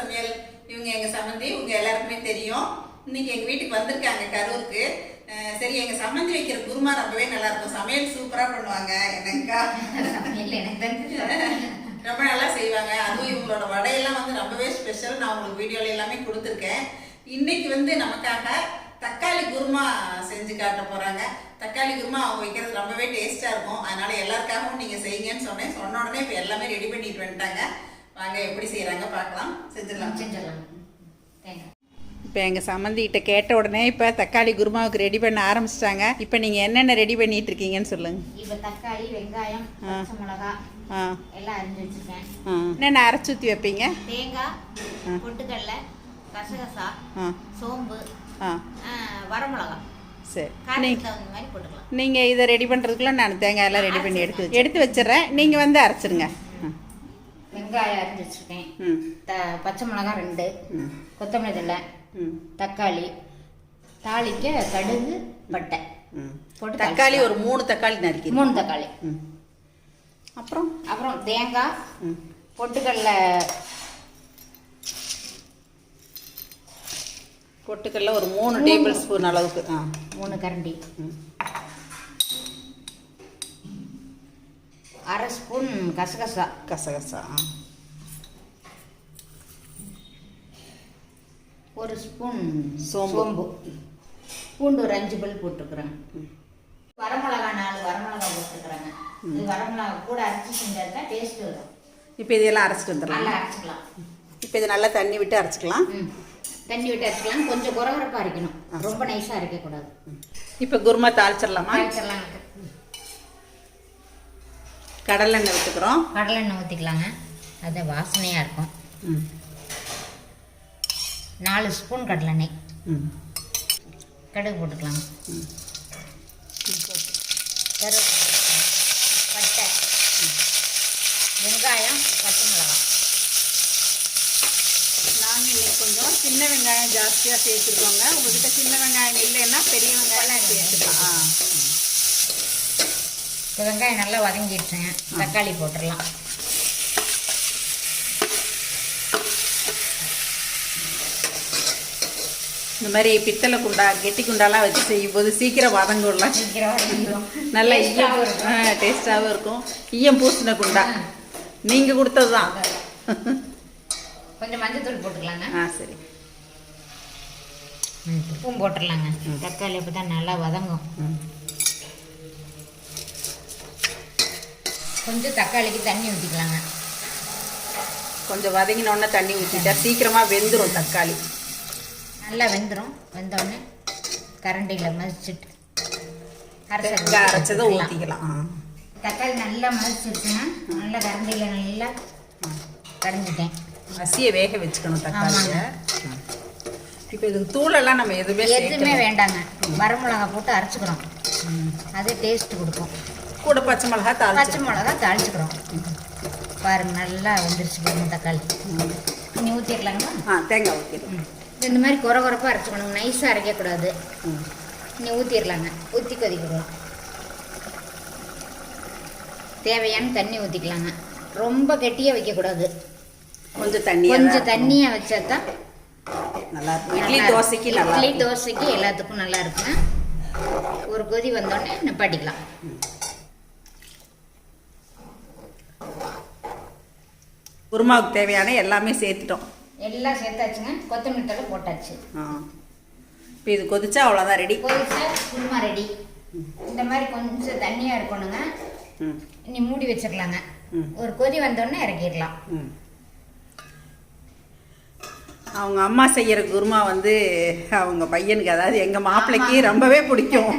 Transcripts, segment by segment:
சமையல் இவங்க எங்க சம்மந்தி உங்க எல்லாருக்குமே தெரியும். இன்னைக்கு எங்க வீட்டுக்கு வந்திருக்காங்க கரூருக்கு. சரி எங்க சம்மந்தி வைக்கிற குருமா ரொம்பவே நல்லா இருக்கும் சமையல் சூப்பரா பண்ணுவாங்க எனக்கு. ரொம்ப நல்லா செய்வாங்க. அதுவும் இவங்களோட வடையெல்லாம் வந்து ரொம்பவே ஸ்பெஷல் நான் உங்களுக்கு வீடியோல எல்லாமே கொடுத்துருக்கேன். இன்னைக்கு வந்து நமக்காக தக்காளி குருமா செஞ்சு காட்ட போறாங்க. தக்காளி குருமா அவங்க வைக்கிறது ரொம்பவே டேஸ்டா இருக்கும். அதனால எல்லாருக்காகவும் நீங்க செய்யுங்கன்னு சொன்னேன். சொன்ன உடனே இப்போ எல்லாமே ரெடி பண்ணிட்டு வந்துட்டாங்க. வாங்க எப்படி செய்றாங்க பார்க்கலாம். செஞ்சிடலாம். செஞ்சிடலாம். தேங்காய். இப்போ எங்கள் சம்மந்திகிட்ட கேட்ட உடனே இப்போ தக்காளி குருமாவுக்கு ரெடி பண்ண ஆரம்பிச்சிட்டாங்க. இப்போ நீங்கள் என்னென்ன ரெடி பண்ணிட்டு இருக்கீங்கன்னு சொல்லுங்க. இப்ப தக்காளி வெங்காயம் பச்சை மிளகா எல்லாம் அரிஞ்சு வச்சிருக்கேன். என்னென்ன அரைச்சி ஊற்றி வைப்பீங்க? தேங்காய் பொட்டுக்கடலை கசகசா ஆ. சோம்பு ஆ. ஆ, வரமிளகா. சரி. காரத்துக்கு தகுந்த மாதிரி போட்டுக்கலாம். நீங்கள் இதை ரெடி பண்ணுறதுக்குள்ள நான் தேங்காய் எல்லாம் ரெடி பண்ணி எடுத்து எடுத்து வச்சிடுறேன். நீங்கள் வந்து அரைச்சிருங்க. வெங்காயம் அரிஞ்சு வச்சிருக்கேன். த பச்சை மிளகா ரெண்டு கொத்தமல்லி தழை தக்காளி தாளிக்க கடுகு பட்டை. போட்டு தக்காளி ஒரு மூணு தக்காளி நறுக்கி மூணு தக்காளி. அப்புறம்? அப்புறம் தேங்காய் பொட்டுக்கடலை பொட்டுக்கடல ஒரு மூணு டேபிள் ஸ்பூன் அளவுக்கு. ஆ. மூணு கரண்டி. அரை ஸ்பூன் கசகசா. கசகசா ஆ. ஒரு ஸ்பூன் சோம்பு. பூண்டு ஒரு அஞ்சு பல் போட்டுருக்குறேன் வரமிளகா நாலு வரமிளகா போட்டுருக்குறாங்க இது வரமிளகா கூட அரைச்சி செஞ்சால் டேஸ்ட் வரும். இப்போ இதெல்லாம் அரைச்சிட்டு வந்துடலாம். நல்லா அரைச்சிக்கலாம். இப்போ இது நல்லா தண்ணி விட்டு அரைச்சிக்கலாம். ம். தண்ணி விட்டு அரைச்சிக்கலாம். கொஞ்சம் குறகுறப்பாக அரைக்கணும். ரொம்ப நைஸாக அரைக்கக்கூடாது. இப்போ குருமா தாளிச்சிடலாமா? அரைச்சிடலாம் கடலெண்ணெய் விட்டுக்கிறோம் கடலெண்ணெய் ஊற்றிக்கலாங்க அது வாசனையாக இருக்கும். ம். நாலு ஸ்பூன் கடலெண்ணெய். ம். கடுகு போட்டுக்கலாங்க ம். கருவேப்பிலை பட்டை. வெங்காயம் பச்சை மிளகாய் நாங்கள் கொஞ்சம் சின்ன வெங்காயம் ஜாஸ்தியாக சேர்த்துருக்கோங்க உங்ககிட்ட சின்ன வெங்காயம் இல்லைன்னா பெரிய வெங்காயம் சேர்த்துக்கலாம். இப்போ வெங்காயம் நல்லா வதங்கிடுச்சுங்க. தக்காளி போட்டுடலாம். இந்த மாதிரி பித்தளை குண்டா கெட்டி குண்டாலாம் வச்சு சீக்கிரம் வதங்கிடலாம் சீக்கிரம் வதங்கிடும் நல்ல ஈயம் இருக்கும். டேஸ்டாகவும் இருக்கும். ஈயம் பூசின குண்டா. நீங்கள் கொடுத்தது தான் கொஞ்சம் மஞ்சத்தூள் போட்டுக்கலாங்க. ஆ சரி. உப்பும் போட்டுடலாங்க. தக்காளி அப்போ தான் நல்லா வதங்கும். கொஞ்சம் தக்காளிக்கு தண்ணி ஊற்றிக்கலாங்க கொஞ்சம் வதங்கினோடனே தண்ணி ஊற்றிட்டா சீக்கிரமாக வெந்துடும் தக்காளி. நல்லா வெந்துடும் வெந்தோடனே கரண்டியில் மதிச்சுட்டு தேங்காய் அரைச்சதை ஊற்றிக்கலாம் தக்காளி நல்லா மதிச்சிருச்சுன்னா நல்லா கரண்டியில் நல்லா கரைஞ்சிட்டேன். அரிசியை வேக வச்சுக்கணும் தக்காளியை இப்போ இதுக்கு தூளெல்லாம் நம்ம எதுவுமே எதுவுமே வேண்டாங்க. வரமிளகா போட்டு அரைச்சிக்கிறோம். அது டேஸ்ட் கொடுக்கும். கூட பச்சை மிளகா பச்சை மிளகா தாளிச்சுக்கிறோம். பாருங்க நல்லா வெந்துருச்சு பாருங்க தக்காளி. நீ ஊற்றிடலாங்களா ஆ தேங்காய் ஊற்றிடும் இந்த மாதிரி குறை குறைப்பாக அரைச்சிக்கணும். நைஸாக அரைக்கக்கூடாது. நீ ஊற்றிடலாங்க ஊற்றி கொதிக்கிறோம் தேவையான தண்ணி ஊற்றிக்கலாங்க ரொம்ப கெட்டியாக வைக்கக்கூடாது. கொஞ்சம் தண்ணி கொஞ்சம் தண்ணியாக வச்சா தான் நல்லா இருக்கும். இட்லி இருக்கும். தோசைக்கு இட்லி இருக்கும். தோசைக்கு எல்லாத்துக்கும் நல்லா இருக்குங்க. ஒரு கொதி வந்தோடனே நிப்பாட்டிக்கலாம். குருமாவுக்கு தேவையான எல்லாமே சேர்த்துட்டோம். எல்லாம் சேர்த்தாச்சுங்க. கொத்தமல்லி தழை போட்டாச்சு. ஆ. இப்போ இது கொதிச்சா அவ்வளோதான் ரெடி கொதிச்சா குருமா ரெடி இந்த மாதிரி கொஞ்சம் தண்ணியாக இருக்கணுங்க. ம். நீ மூடி வச்சிடலாங்க. ஒரு கொதி வந்தோடனே இறக்கிடலாம். அவங்க அம்மா செய்யற குருமா வந்து அவங்க பையனுக்கு அதாவது எங்க மாப்பிள்ளைக்கு ரொம்பவே பிடிக்கும்.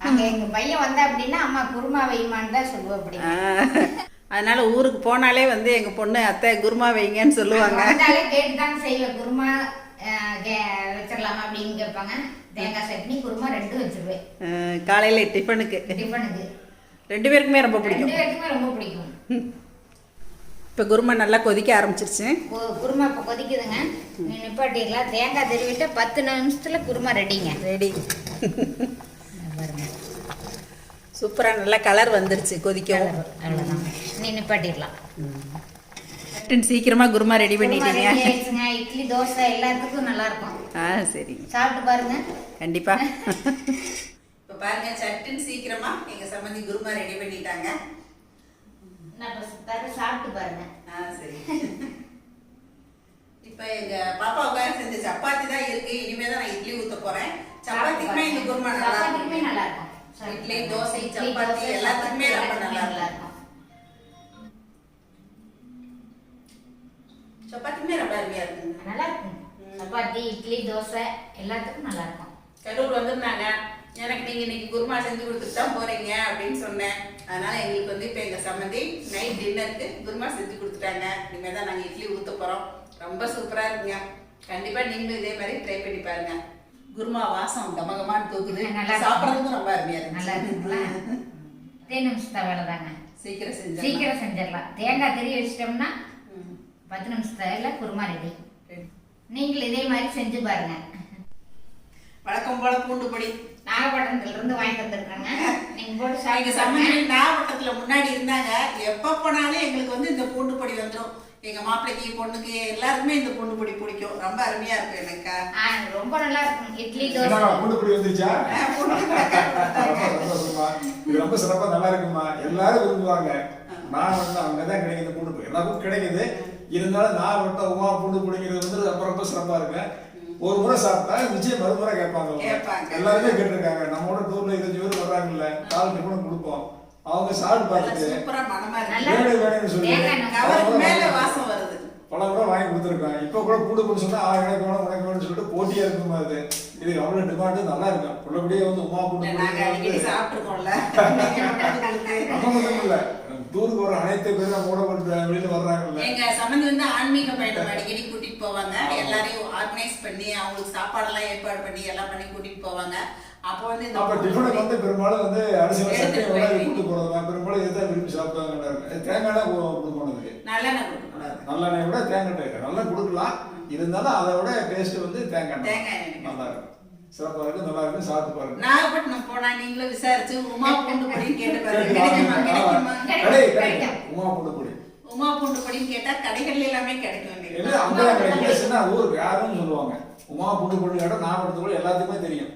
அங்கே எங்கள் பையன் வந்தா அப்படின்னா அம்மா குருமா வைமான்னு தான் சொல்லுவோம் அப்படி அதனால ஊருக்கு போனாலே வந்து எங்க பொண்ணு அத்தை குருமா வைங்கன்னு சொல்லுவாங்க. வந்தாலே கேட்டு தான் செய்வேன் குருமா வச்சிடலாமா அப்படின்னு கேட்பாங்க. தேங்காய் சட்னி குருமா ரெண்டும் வச்சிருவேன். காலையில டிஃபனுக்கு. டிஃபனுக்கு. ரெண்டு பேருக்குமே ரொம்ப ரெண்டு பிடிக்கும் பேருக்குமே ரொம்ப பிடிக்கும். இப்போ குருமா நல்லா கொதிக்க ஆரம்பிச்சிருச்சு. குருமா இப்போ கொதிக்குதுங்க. நிப்பாட்டிடலாம். தேங்காய் திருவிட்டு பத்து நிமிஷத்துல குருமா ரெடிங்க. ரெடி. பாருங்க. சூப்பரா நல்லா கலர் வந்துருச்சு கொதிக்கவும். அவ்வளோதான் நீ நிப்பாட்டிடலாம். சீக்கிரமா குருமா ரெடி பண்ணிட்டீங்க. இட்லி தோசை எல்லாத்துக்கும் நல்லா இருக்கும் ஆ சரிங்க சாப்பிட்டு பாருங்க. கண்டிப்பா. இப்போ பாருங்க சட்டுன்னு சீக்கிரமா எங்க சம்மந்தி குருமா ரெடி பண்ணிட்டாங்க. நான் இப்ப தர சாப்பிட்டு பாருங்க. ஆ சரி. இப்போ எங்க பாப்பாவுக்காக செஞ்ச சப்பாத்தி தான் இருக்கு. இனிமே தான் நான் இட்லி ஊத்த போறேன். சப்பாத்திக்குமே இந்த குருமா நல்லா சப்பாத்திக்குமே இருக்கும் நல்லா இருக்கும் இட்லி, தோசை, சப்பாத்தி எல்லாத்துக்குமே ரொம்ப நல்லா இருக்கும். சப்பாத்திக்குமே ரொம்ப அருமையா இருக்குங்க. நல்லா இருக்கும் சப்பாத்தி இட்லி தோசை எல்லாத்துக்கும் நல்லா இருக்கும் கரூர் வந்திருந்தாங்க. எனக்கு நீங்க இன்னைக்கு குருமா செஞ்சு கொடுத்துட்டு தான் போறீங்க அப்படின்னு சொன்னேன். அதனால எங்களுக்கு வந்து இப்போ எங்க சம்மந்தி நைட் டின்னருக்கு குருமா செஞ்சு கொடுத்துட்டாங்க. இனிமேல் தான் நாங்கள் இட்லி ஊத்த போறோம். ரொம்ப சூப்பரா இருக்குங்க. கண்டிப்பா நீங்களும் இதே மாதிரி ட்ரை பண்ணி பாருங்க. குருமா வாசம் கமகமான்னு தூக்குது. நல்லா. சாப்பிட்றதுக்கும் ரொம்ப அருமையா நல்லா இருக்கு இருக்குங்களா பத்தே நிமிஷத்த வேலை தாங்க சீக்கிரம் செஞ்சு சீக்கிரம் செஞ்சிடலாம். தேங்காய் திரி வச்சிட்டோம்னா பத்து நிமிஷத்துல குருமா ரெடி நீங்களும் இதே மாதிரி செஞ்சு பாருங்க. வழக்கம் போல பூண்டு பொடி. நாகப்பட்டினத்துல இருந்து வாங்கிட்டு வந்திருக்காங்க நீங்க போட்டு சாப்பிட்டு. நாகப்பட்டினத்துல முன்னாடி இருந்தாங்க. எப்ப போனாலும் எங்களுக்கு வந்து இந்த பூண்டு பொடி வந்துடும் எங்க மாப்பிள்ளைக்கு பொண்ணுக்கு எல்லாருக்குமே இந்த பூண்டு பொடி பிடிக்கும். ரொம்ப அருமையா இருக்கும் எனக்கா. ஆ, ரொம்ப நல்லா இருக்கும். இட்லி பூண்டு பொடி வந்துருச்சா. இது ரொம்ப சிறப்பா நல்லா இருக்குமா எல்லாரும் விரும்புவாங்க. நான் வந்து அங்கதான் கிடைக்குது பூண்டு பொடி. எல்லாருக்கும் கிடைக்குது. இருந்தாலும் நான் மட்டும் உமா பூண்டு பொடிங்கிறது வந்து ரொம்ப ரொம்ப சிறப்பா இருக்கு ஒரு முறை சாப்பிட்டா நிச்சயம் மறுமுறை கேட்பாங்க. எல்லாருமே கேட்டிருக்காங்க. நம்மளோட டூர்ல இருபத்தஞ்சு பேர் வர்றாங்கல்ல. கால் நிமிடம் கொடுப்போம். அவங்க சாப்பிட்டு பார்த்துட்டு சூப்பரா மனமா வேணும் வேணும்னு சொல்லி மேல வாசம் வருது. பல முறை வாங்கி கொடுத்துருக்கேன். இப்போ கூட பூண்டு பொடி சொன்னா ஆ எனக்கு வேணும் உனக்கு வேணும்னு சொல்லிட்டு போட்டியா இருக்குமா அது? இது அவ்வளவு டிமாண்டு நல்லா இருக்கும் உள்ளபடியே வந்து உமா பூண்டு பொடி நாங்க அடிக்கடி வந்து- சாப்பிட்டுருக்கோம்ல நம்ம மட்டும் இல்ல. டூருக்கு வர அனைத்து பேரும் நம்ம கூட வந்து வெளியில வர்றாங்கல்ல. எங்க சம்மந்தி வந்து ஆன்மீக பயணம் அடிக்கடி கூட்டிட்டு போவாங்க. எல்லாரையும் ஆர்கனைஸ் பண்ணி அவங்களுக்கு சாப்பாடெல்லாம் ஏற்பாடு பண்ணி எல்லாம் பண்ணி கூட்டிட்டு போவாங்க. அப்போ வந்து அப்ப டிஃபனுக்கு வந்து பெரும்பாலும் வந்து அரிசி போய் கூட்டு பெரும்பாலும் இதுதான் விரும்பி சாப்பிடுவாங்க தேங்காய் கொடுக்க போனதுக்கு நல்லெண்ணெய் கொடுக்கக்கூடாது நல்லெண்ணெய் விட தேங்காய் நல்லா கொடுக்கலாம். இருந்தாலும் அதை விட டேஸ்ட் வந்து தேங்காய். தேங்காய். நல்லா இருக்கும் சிறப்பா இருக்கு நல்லா இருக்கு சாப்பிட்டு பாருங்க. நாகப்பட்டினம் போனா நீங்களும் விசாரிச்சு உமா பூண்டு பொடின்னு கேட்டு பாருங்க. கேட்டு உமா பூண்டு பொடி. உமா பூண்டு பொடின்னு கேட்டா கடைகள்ல எல்லாமே கிடைக்கும் இல்ல சின்ன ஊருக்கு யாருன்னு சொல்லுவாங்க. உமா பூண்டு பொடி கடை நாகப்படத்து கூட எல்லாத்துக்குமே தெரியும்.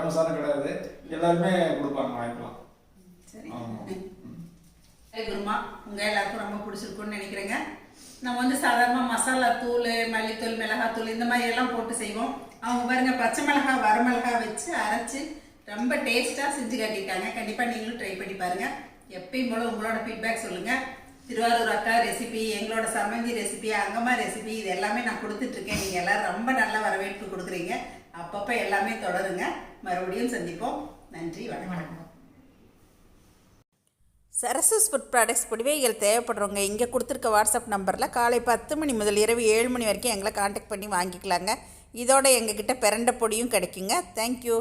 ஃபேமஸான கடை அது எல்லாருமே கொடுப்பாங்க வாங்கிக்கலாம். சரி. குருமா உங்க எல்லாருக்கும் ரொம்ப பிடிச்சிருக்கும்னு நினைக்கிறேங்க. நம்ம வந்து சாதாரண மசாலா தூள் மல்லித்தூள் மிளகாத்தூள் இந்த மாதிரி எல்லாம் போட்டு செய்வோம். அவங்க பாருங்க பச்சை மிளகா வரமிளகா வச்சு அரைச்சு ரொம்ப டேஸ்டா செஞ்சு காட்டியிருக்காங்க. கண்டிப்பா நீங்களும் ட்ரை பண்ணி பாருங்க. எப்பயும் போல உங்களோட ஃபீட்பேக் சொல்லுங்க. திருவாரூர் அக்கா ரெசிபி எங்களோட சம்மந்தி ரெசிபி அங்கம்மா ரெசிபி இது எல்லாமே நான் கொடுத்துட்டு இருக்கேன். நீங்க எல்லாரும் ரொம்ப நல்ல வரவேற்பு கொடுக்குறீங்க. அப்பப்போ எல்லாமே தொடருங்க. மறுபடியும் சந்திப்போம். நன்றி வணக்கம். சரசஸ் ஃபுட் ப்ராடக்ட்ஸ் புடிவைகள் தேவைப்படுறவங்க இங்கே கொடுத்துருக்க வாட்ஸ்அப் நம்பரில் காலை பத்து மணி முதல் இரவு ஏழு மணி வரைக்கும் எங்களை காண்டாக்ட் பண்ணி வாங்கிக்கலாங்க. இதோட எங்ககிட்ட பிறண்ட பொடியும் கிடைக்குங்க. தேங்க்யூ